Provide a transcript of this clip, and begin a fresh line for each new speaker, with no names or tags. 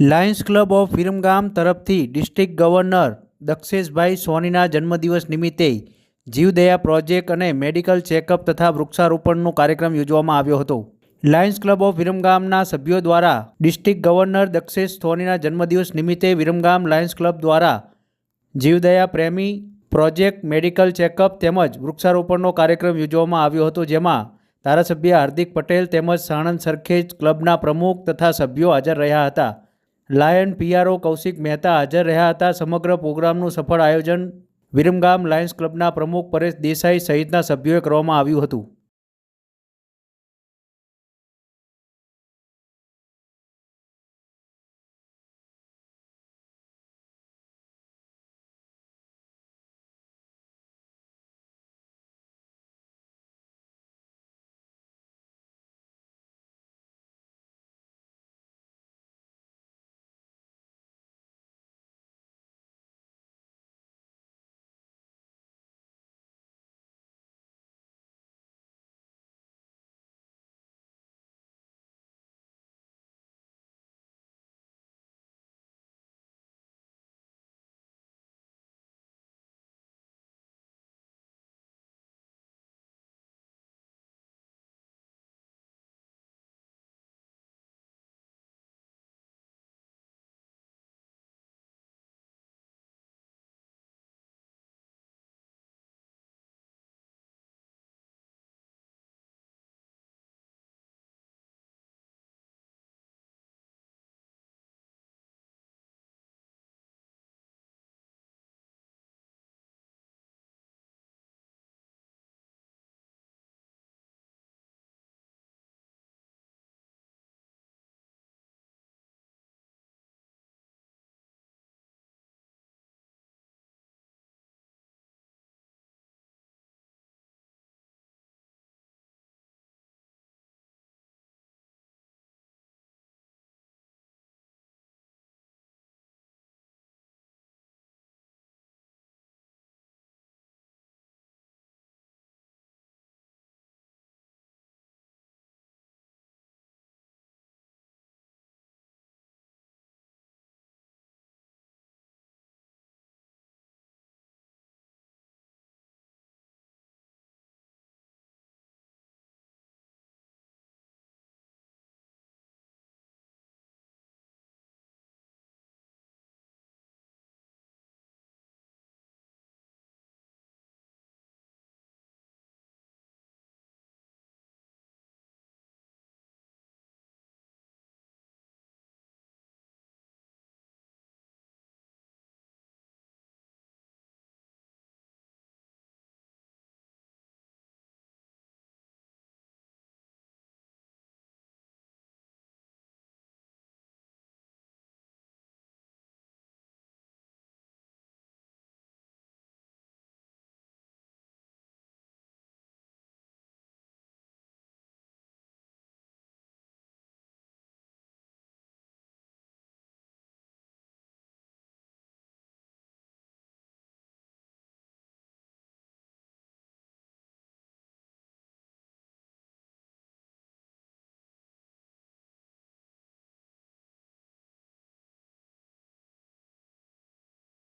Lions club of Viramgam તરફથી district governor Daksheshbhai સોનીના જન્મદિવસ નિમિત્તે જીવદયા પ્રોજેક્ટ અને મેડિકલ ચેકઅપ તથા વૃક્ષારોપણનો કાર્યક્રમ યોજવામાં આવ્યો હતો. લાયન્સ ક્લબ ઓફ વિરમગામના સભ્યો દ્વારા ડિસ્ટ્રિક્ટ ગવર્નર દક્ષેશ સોનીના જન્મદિવસ નિમિત્તે વિરમગામ લાયન્સ ક્લબ દ્વારા જીવદયા પ્રેમી, પ્રોજેક્ટ, મેડિકલ ચેકઅપ તેમજ વૃક્ષારોપણનો કાર્યક્રમ યોજવામાં આવ્યો હતો, જેમાં ધારાસભ્ય હાર્દિક પટેલ તેમજ સાણંદ સરખેજ ક્લબના પ્રમુખ તથા સભ્યો હાજર રહ્યા હતા. લાયન પીઆરઓ કૌશિક મહેતા હાજર રહ્યા હતા. સમગ્ર પ્રોગ્રામનું સફળ આયોજન વિરમગામ લાયન્સ ક્લબના પ્રમુખ પરેશ દેસાઈ સહિતના સભ્યોએ કરવામાં આવ્યું હતું.